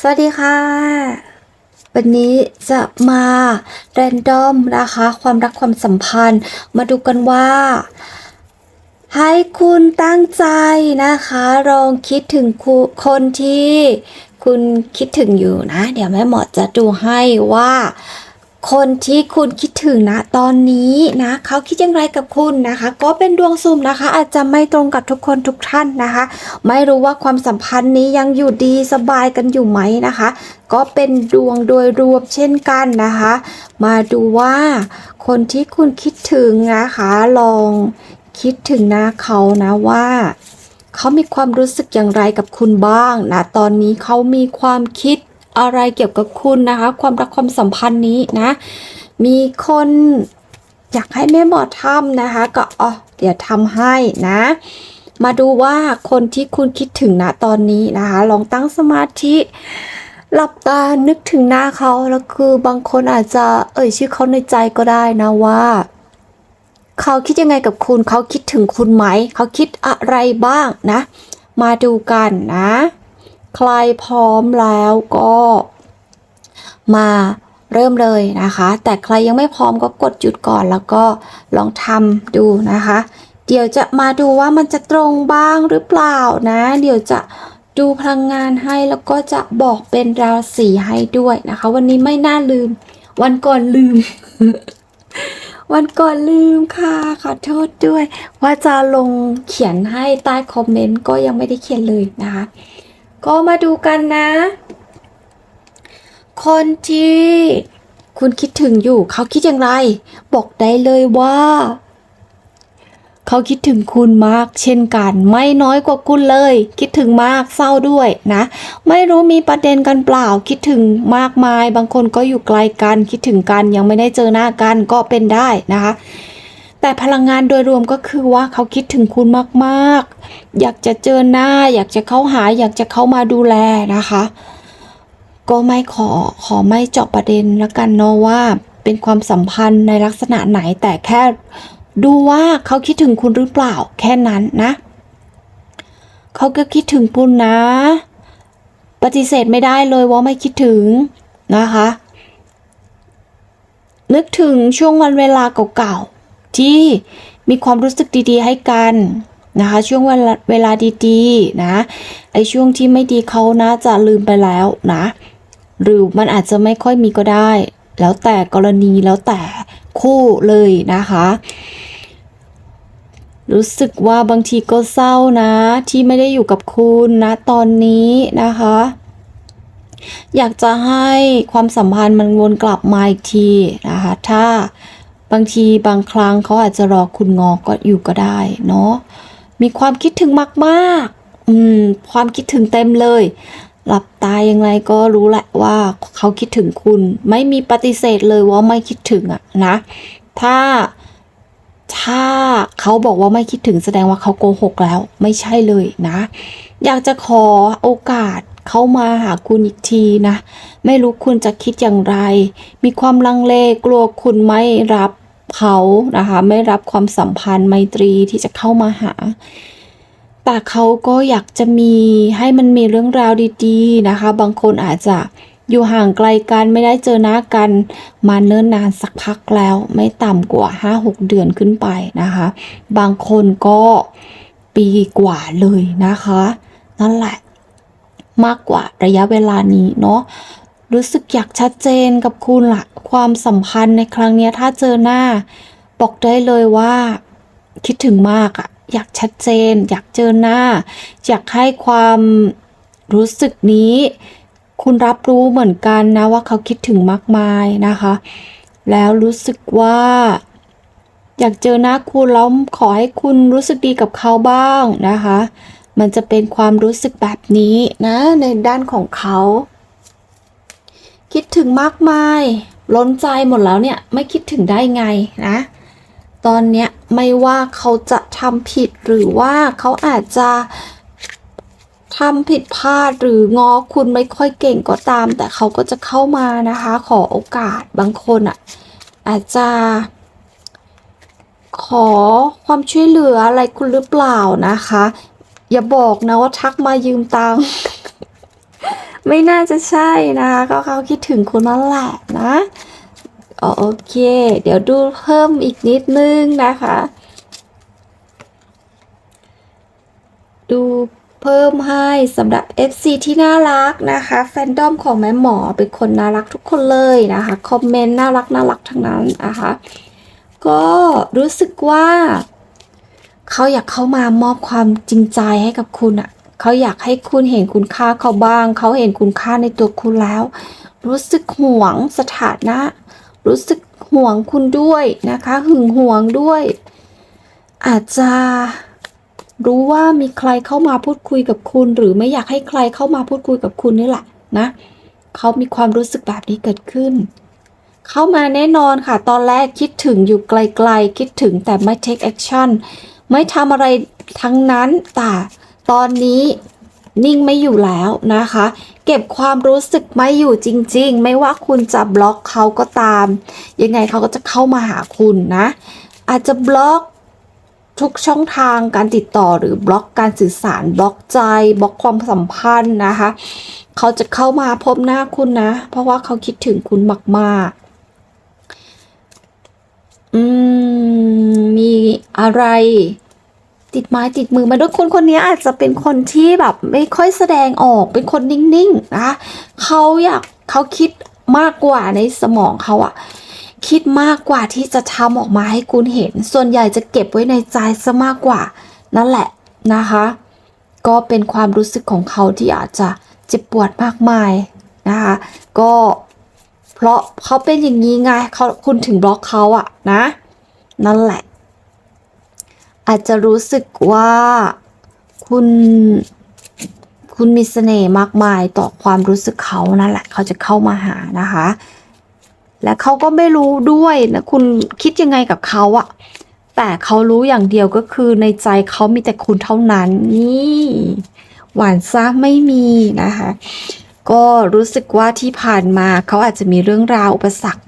สวัสดีค่ะ วันนี้จะมาแรนดอมนะคะ ความรักความสัมพันธ์ มาดูกันว่า ให้คุณตั้งใจนะคะลองคิดถึงคนที่ คุณคิดถึงอยู่นะ เดี๋ยวแม่หมอจะดูให้ว่า คนที่คุณคิดถึงนะตอนนี้นะเขาคิดอย่างไรกับคุณนะคะ ก็เป็นดวงซุ่มนะคะ อาจจะไม่ตรงกับทุกคนทุกท่านนะคะ ไม่รู้ว่าความสัมพันธ์นี้ยังอยู่ดีสบายกันอยู่ไหมนะคะ ก็เป็นดวงโดยรวมเช่นกันนะคะ มาดูว่าคนที่คุณคิดถึงนะคะลองคิดถึงหน้าเขานะว่าเขามีความรู้สึกอย่างไรกับคุณบ้างนะตอนนี้เขามีความคิด อะไรเกี่ยวกับคุณนะคะ ความรักความสัมพันธ์นี้นะ มีคนอยากให้แม่หมอทำนะคะ ก็อ๋อเดี๋ยวทำให้นะ มาดูว่าคนที่คุณคิดถึงนะตอนนี้นะคะ ลองตั้งสมาธิหลับตานึกถึงหน้าเขาแล้วคือบางคนอาจจะเอ่ยชื่อเขาในใจก็ได้นะว่า เขาคิดยังไงกับคุณ เขาคิดถึงคุณไหม เขาคิดอะไรบ้างนะ มาดูกันนะ ใครพร้อมแล้วก็มาเริ่มเลยนะคะ แต่ใครยังไม่พร้อมก็กดหยุดก่อนแล้วก็ลองทำดูนะคะ เดี๋ยวจะมาดูว่ามันจะตรงบ้างหรือเปล่านะ เดี๋ยวจะดูพลังงานให้แล้วก็จะบอกเป็นราศีให้ด้วยนะคะ วันนี้ไม่น่าลืม วันก่อนลืม วันก่อนลืมค่ะ ขอโทษด้วย ว่าจะลงเขียนให้ใต้คอมเมนต์ก็ยังไม่ได้เขียนเลยนะคะ ก็มาดูกันนะ คนที่คุณคิดถึงอยู่เขาคิดอย่างไร บอกได้เลยว่า เขาคิดถึงคุณมาก เช่นกัน ไม่น้อยกว่าคุณเลย คิดถึงมากเศร้าด้วยนะ ไม่รู้มีประเด็นกันเปล่า คิดถึงมากมาย บางคนก็อยู่ไกลกัน คิดถึงกันยังไม่ได้เจอหน้ากันก็เป็นได้นะคะ แต่พลังงานโดยรวมก็คือว่าเขาคิดถึงคุณมากๆ อยากจะเจอหน้า อยากจะเข้าหา อยากจะเข้ามาดูแลนะคะ ก็ไม่ขอขอไม่เจาะประเด็นล้วกันเนาะว่าเป็นความสัมพันธ์ในลักษณะไหนแต่แค่ดูว่าเขาคิดถึงคุณหรือเปล่าแค่นั้นนะ เขาก็คิดถึงคุณนะ ปฏิเสธไม่ได้เลยว่าไม่คิดถึงนะคะ นึกถึงช่วงวันเวลาเก่าๆ ที่มีความรู้สึกดีๆให้กันนะคะช่วงเวลาเวลาดีๆนะไอช่วงที่ไม่ดีเขาน่าจะลืมไปแล้วนะหรือมันอาจจะไม่ค่อยมีก็ได้ แล้วแต่กรณีแล้วแต่คู่เลยนะคะ รู้สึกว่าบางทีก็เศร้านะ ที่ไม่ได้อยู่กับคุณนะตอนนี้นะคะ อยากจะให้ความสัมพันธ์มันวนกลับมาอีกทีนะคะ ถ้า บางทีบางครั้งเขาอาจจะรอคุณงอก็อยู่ก็ได้เนาะมีความคิดถึงมากๆ อืม ความคิดถึงเต็มเลย หลับตายังไงก็รู้แหละว่าเขาคิดถึงคุณ ไม่มีปฏิเสธเลยว่าไม่คิดถึงอะนะ ถ้าถ้าเขาบอกว่าไม่คิดถึงแสดงว่าเขาโกหกแล้ว ไม่ใช่เลยนะ อยากจะขอโอกาส เข้ามาหาคุณอีกทีนะ ไม่รู้คุณจะคิดอย่างไร มีความลังเลกลัวคุณไม่รับเขานะคะไม่รับความสัมพันธ์ไมตรีที่จะเข้ามาหา แต่เขาก็อยากจะมีให้มันมีเรื่องราวดีๆนะคะ บางคนอาจจะอยู่ห่างไกลกันไม่ได้เจอหน้ากันมาเนิ่นนานสักพักแล้ว ไม่ต่ำกว่า 5-6 เดือนขึ้นไปนะคะ บางคนก็ปีกว่าเลยนะคะ นั่นแหละ มากกว่าระยะเวลานี้เนาะรู้สึกอยากชัดเจนกับคุณละความสัมพันธ์ในครั้งนี้ถ้าเจอหน้า บอกได้เลยว่า คิดถึงมากอะอยากชัดเจน อยากเจอหน้า อยากให้ความรู้สึกนี้ คุณรับรู้เหมือนกันนะว่าเขาคิดถึงมากมายนะคะ แล้วรู้สึกว่า อยากเจอหน้าคุณแล้วขอให้คุณรู้สึกดีกับเขาบ้างนะคะ มันจะเป็นความรู้สึกแบบนี้นะในด้านของเขา คิดถึงมากมาย ล้นใจหมดแล้วเนี่ยไม่คิดถึงได้ไงนะ ตอนเนี้ยไม่ว่าเขาจะทำผิดหรือว่าเขาอาจจะทำผิดพลาดหรืองอคุณไม่ค่อยเก่งก็ตาม แต่เขาก็จะเข้ามานะคะ ขอโอกาสบางคนอะ อาจจะ ขอความช่วยเหลืออะไรคุณหรือเปล่านะคะ อย่าบอกนะว่าทักมายืมตังค์ไม่น่าจะใช่นะคะ ก็เขาคิดถึงคุณนั่นแหละนะโอเค เดี๋ยวดูเพิ่มอีกนิดนึงนะคะ ดูเพิ่มให้สำหรับ FC ที่น่ารักนะคะ แฟนดอมของแม่หมอเป็นคนน่ารักทุกคนเลยนะคะ คอมเมนต์น่ารักน่ารักทั้งนั้นนะคะ ก็รู้สึกว่า เขาอยากเข้ามามอบความจริงใจให้กับคุณอะ่ะเขาอยากให้คุณเห็นคุณค่าเขาบ้าง เขาเห็นคุณค่าในตัวคุณแล้ว รู้สึกห่วงสถานะ รู้สึกห่วงคุณด้วยนะคะ หึงห่วงด้วย อาจจะรู้ว่ามีใครเข้ามาพูดคุยกับคุณ หรือไม่อยากให้ใครเข้ามาพูดคุยกับคุณนี่แหละนะเขามีความรู้สึกแบบนี้เกิดขึ้น เข้ามาแน่นอนค่ะ ตอนแรกคิดถึงอยู่ไกลๆ คิดถึงแต่ไม่ take action ไม่ทำอะไรทั้งนั้นแต่ตอนนี้นิ่งไม่อยู่แล้วนะคะ เก็บความรู้สึกไม่อยู่จริง ๆ ไม่ว่าคุณจะบล็อกเขาก็ตาม ยังไงเขาก็จะเข้ามาหาคุณนะ อาจจะบล็อกทุกช่องทางการติดต่อหรือบล็อกการสื่อสารบล็อกใจบล็อกความสัมพันธ์นะคะ เขาจะเข้ามาพบหน้าคุณนะ เพราะว่าเขาคิดถึงคุณมาก ๆ อืม อะไร ติดไม้ติดมือมาด้วยคนคนนี้อาจจะเป็นคนที่แบบไม่ค่อยแสดงออกเป็นคนนิ่งๆนะคะเขาอยากเขาคิดมากกว่าในสมองเขาอะคิดมากกว่าที่จะทำออกมาให้คุณเห็น ส่วนใหญ่จะเก็บไว้ในใจซะมากกว่า นั่นแหละนะคะ ก็เป็นความรู้สึกของเขาที่อาจจะเจ็บปวดมากมายนะคะก็เพราะเขาเป็นอย่างนี้ไงเขาคุณถึงบล็อกเขาอะนะ นั่นแหละ อาจจะรู้สึกว่าคุณคุณมีเสน่ห์มากมายต่อความรู้สึกเขานั่นแหละ เขาจะเข้ามาหานะคะ และเขาก็ไม่รู้ด้วยนะคุณคิดยังไงกับเขาอะแต่เขารู้อย่างเดียวก็คือในใจเขามีแต่คุณเท่านั้นนี่หวานซ่าไม่มีนะคะ ก็รู้สึกว่าที่ผ่านมาเขาอาจจะมีเรื่องราวอุปสรรค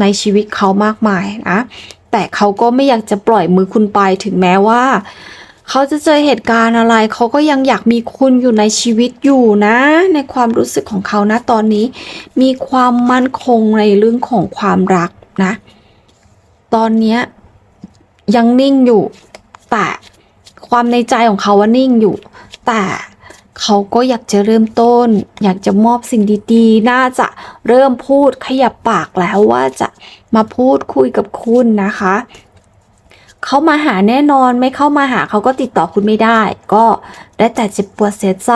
ในชีวิตเขามากมายนะ แต่เขาก็ไม่อยากจะปล่อยมือคุณไปถึงแม้ว่า เขาจะเจอเหตุการณ์อะไร เขาก็ยังอยากมีคุณอยู่ในชีวิตอยู่นะ ในความรู้สึกของเขานะตอนนี้ มีความมั่นคงในเรื่องของความรักนะ ตอนนี้ยังนิ่งอยู่ แต่ความในใจของเขาว่านิ่งอยู่ แต่ เขาก็อยากจะเริ่มต้น อยากจะมอบสิ่งดีๆ น่าจะเริ่มพูดขยับปากแล้วว่าจะมาพูดคุยกับคุณนะคะ เขามาหาแน่นอนไม่เข้ามาหาเขาก็ติดต่อคุณไม่ได้ ก็ได้แต่เจ็บปวดเสียใจ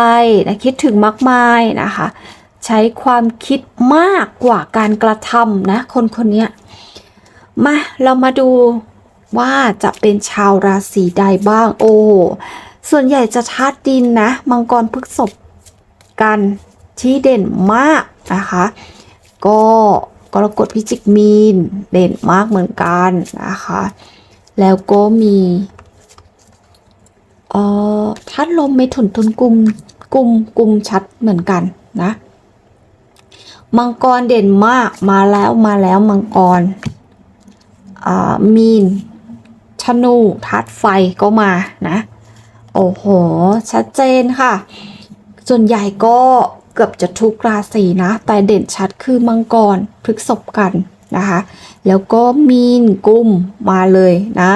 นะคิดถึงมากมายนะคะ ใช้ความคิดมากกว่าการกระทำนะ คนคนนี้มาเรามาดูว่าจะเป็นชาวราศีใดบ้างโอ้ ส่วนใหญ่จะธาตุดินนะ มังกรพฤกษบกันที่เด่นมากนะคะ ก็กรกฎพิจิกมีนเด่นมากเหมือนกันนะคะ แล้วก็มีเอ่อธาตุลมไม่ถุนทุนกุมกุมกุมชัดเหมือนกันนะมังกรเด่นมากมาแล้วมาแล้วมังกรอ่ามีนธนูธาตุไฟก็มานะ อ้โห ชัดเจนค่ะ ส่วนใหญ่ก็เกือบจะทุกราศีนะ แต่เด่นชัดคือมังกรพฤกษบกันนะคะ แล้วก็มีนกุมมาเลยนะ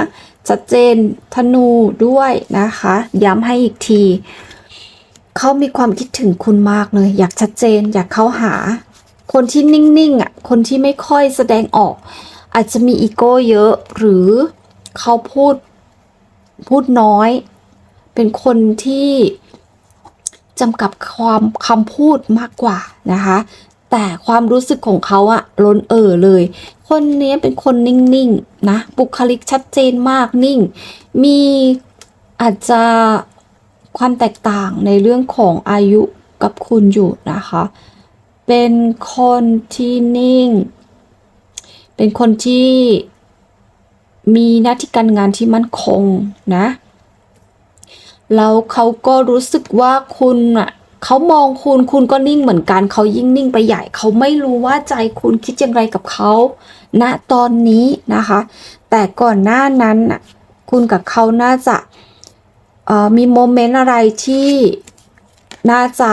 ชัดเจนธนูด้วยนะคะ ย้ำให้อีกทีเขามีความคิดถึงคุณมากเลย อยากชัดเจน อยากเข้าหา คนที่นิ่งๆอะ คนที่ไม่ค่อยแสดงออก อาจจะมีอีโก้เยอะ หรือเขาพูด พูดน้อย เป็นคนที่จำกัดความคำพูดมากกว่านะคะ แต่ความรู้สึกของเขาอะล้นเอ่อเลย คนนี้เป็นคนนิ่งๆนะบุคลิกชัดเจนมากนิ่ง มีอาจจะความแตกต่างในเรื่องของอายุกับคุณอยู่นะคะ เป็นคนที่นิ่ง เป็นคนที่มีหน้าที่การงานที่มั่นคงนะ แล้วเขาก็รู้สึกว่าคุณอะเขามองคุณคุณก็นิ่งเหมือนกันเขายิ่งนิ่งไปใหญ่เขาไม่รู้ว่าใจคุณคิดอย่างไรกับเขาณตอนนี้นะคะ แต่ก่อนหน้านั้นน่ะคุณกับเขาน่าจะอ่อมีโมเมนต์อะไรที่น่าจะ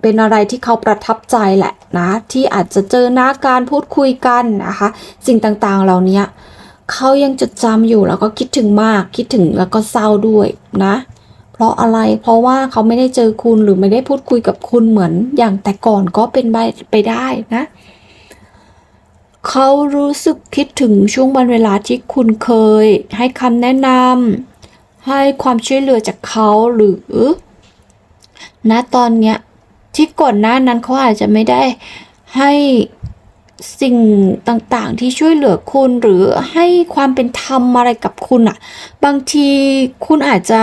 เป็นอะไรที่เขาประทับใจแหละนะ ที่อาจจะเจอหน้าการพูดคุยกันนะคะ สิ่งต่างๆเหล่านี้เขายังจดจำอยู่แล้วก็คิดถึงมากคิดถึงแล้วก็เศร้าด้วยนะ ราะอะไร เพราะว่าเขาไม่ได้เจอคุณหรือไม่ได้พูดคุยกับคุณเหมือนอย่างแต่ก่อนก็เป็นไปได้นะเขารู้สึกคิดถึงช่วงวันเวลาที่คุณเคย ให้คำแนะนำให้ความช่วยเหลือจากเขาหรือณตอนเนี้ยที่ก่อนหน้านั้นเขาอาจจะไม่ได้ให้สิ่งต่างๆ ที่ช่วยเหลือคุณหรือให้ความเป็นธรรมอะไรกับคุณอะบางทีคุณอาจจะ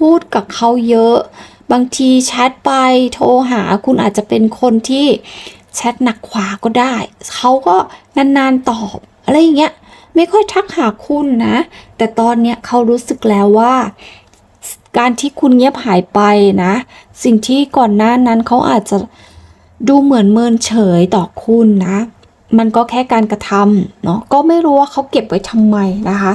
พูดกับเขาเยอะ บางทีแชทไปโทรหาคุณอาจจะเป็นคนที่แชทหนักขวาก็ได้ เขาก็นานๆตอบ อะไรอย่างเงี้ยไม่ค่อยทักหาคุณนะ แต่ตอนเนี้ยเขารู้สึกแล้วว่า การที่คุณเงียบหายไปนะ สิ่งที่ก่อนหน้านั้นเขาอาจจะดูเหมือนเมินเฉยต่อคุณนะ มันก็แค่การกระทำเนาะก็ไม่รู้ว่าเขาเก็บไว้ทำไมนะคะ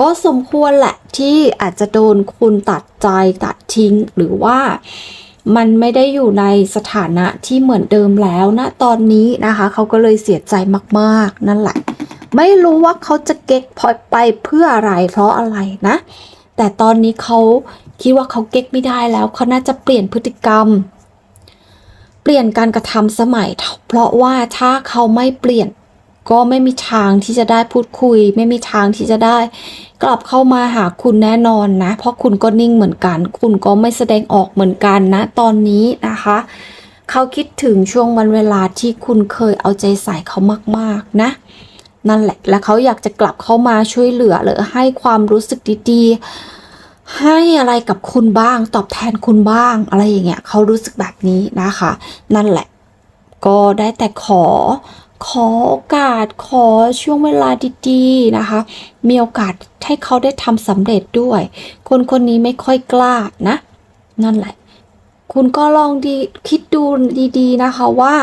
ก็สมควรแหละที่อาจจะโดนคุณตัดใจตัดทิ้งหรือว่ามันไม่ได้อยู่ในสถานะที่เหมือนเดิมแล้วนะตอนนี้นะคะ เขาก็เลยเสียใจมากๆ นั่นแหละ ไม่รู้ว่าเขาจะเก๊กพอยไปเพื่ออะไรเพราะอะไรนะ แต่ตอนนี้เขาคิดว่าเขาเก๊กไม่ได้แล้วเขาน่าจะเปลี่ยนพฤติกรรม ปลี่ยนการกระทำสมัย เพราะว่าถ้าเขาไม่เปลี่ยน ก็ไม่มีทางที่จะได้พูดคุย ไม่มีทางที่จะได้ กลับเข้ามาหาคุณแน่นอนนะ เพราะคุณก็นิ่งเหมือนกัน คุณก็ไม่แสดงออกเหมือนกันนะ ตอนนี้นะคะ เขาคิดถึงช่วงวันเวลาที่คุณเคยเอาใจใส่เขามากๆนะนั่นแหละ และเขาอยากจะกลับเข้ามาช่วยเหลือหรือให้ความรู้สึกดีๆ ให้อะไรกับคุณบ้าง ตอบแทนคุณบ้าง อะไรอย่างเงี้ยเขารู้สึกแบบนี้นะคะ นั่นแหละ ก็ได้แต่ขอขอโอกาสขอช่วงเวลาดีๆนะคะ มีโอกาสให้เขาได้ทำสำเร็จด้วย คนคนนี้ไม่ค่อยกล้านะ นั่นแหละ คุณก็ลองดีคิดดูดีๆนะคะว่า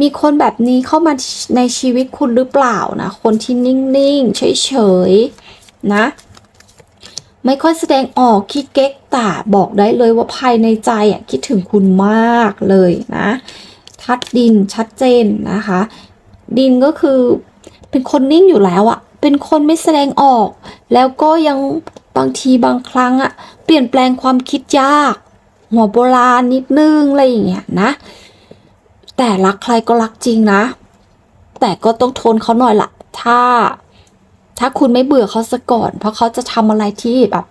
มีคนแบบนี้เข้ามาในชีวิตคุณหรือเปล่านะ คนที่นิ่งๆเฉยๆนะ ไม่ค่อยแสดงออกขี้เก๊กแต่บอกได้เลยว่าภายในใจอะคิดถึงคุณมากเลยนะทัดดินชัดเจนนะคะ ดินก็คือเป็นคนนิ่งอยู่แล้วอะเป็นคนไม่แสดงออก แล้วก็ยังบางทีบางครั้งอะเปลี่ยนแปลงความคิดยาก หัวโบราณนิดนึงอะไรอย่างเงี้ยนะ แต่รักใครก็รักจริงนะ แต่ก็ต้องทนเขาหน่อยละถ้า ถ้าคุณไม่เบื่อเขาซะก่อน เพราะเขาจะทำอะไรที่แบบ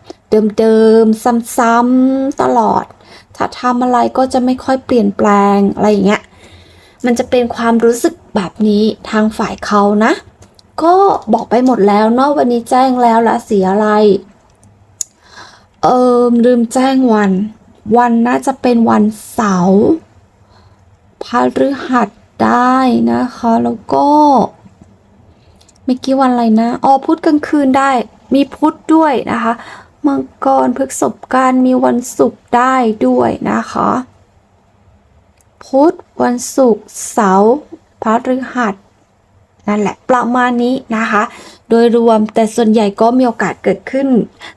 เดิมๆซ้ำๆตลอด ถ้าทำอะไรก็จะไม่ค่อยเปลี่ยนแปลงอะไรอย่างเงี้ยมันจะเป็นความรู้สึกแบบนี้ทางฝ่ายเขานะ ก็บอกไปหมดแล้วเนาะวันนี้แจ้งแล้วละสีอะไรเอิมลืมแจ้งวัน วันน่าจะเป็นวันเสาร์พฤหัสได้นะคะ แล้วก็ เมื่อกี้วันอะไรนะอ๋อพุธกลางคืนได้ มีพุธด้วยนะคะมังกรพฤษภการมีวันศุกร์ได้ด้วยนะคะ พุธวันศุกร์เสาร์พฤหัสนั่นแหละประมาณนี้นะคะ โดยรวมแต่ส่วนใหญ่ก็มีโอกาสเกิดขึ้น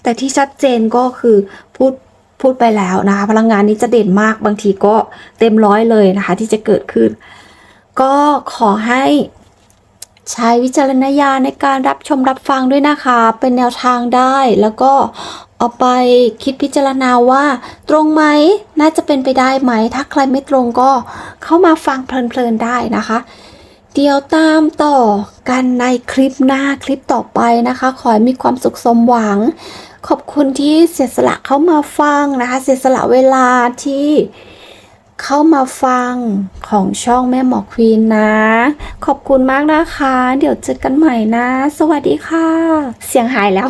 แต่ที่ชัดเจนก็คือพูดพูดไปแล้วนะคะ พลังงานนี้จะเด่นมากบางทีก็เต็มร้อยเลยนะคะ ที่จะเกิดขึ้น ก็ขอให้ ใช้วิจารณญาณในการรับชมรับฟังด้วยนะคะ เป็นแนวทางได้แล้วก็เอาไปคิดพิจารณาว่า ตรงไหมน่าจะเป็นไปได้ไหม ถ้าใครไม่ตรงก็เข้ามาฟังเพลินๆได้นะคะ เดี๋ยวตามต่อกันในคลิปหน้าคลิปต่อไปนะคะ ขอให้มีความสุขสมหวัง ขอบคุณที่เสียสละเข้ามาฟังนะคะ เสียสละเวลาที่ เข้ามาฟังของช่องแม่หมอควีนนะ ขอบคุณมากนะคะ เดี๋ยวเจอกันใหม่นะ สวัสดีค่ะ เสียงหายแล้ว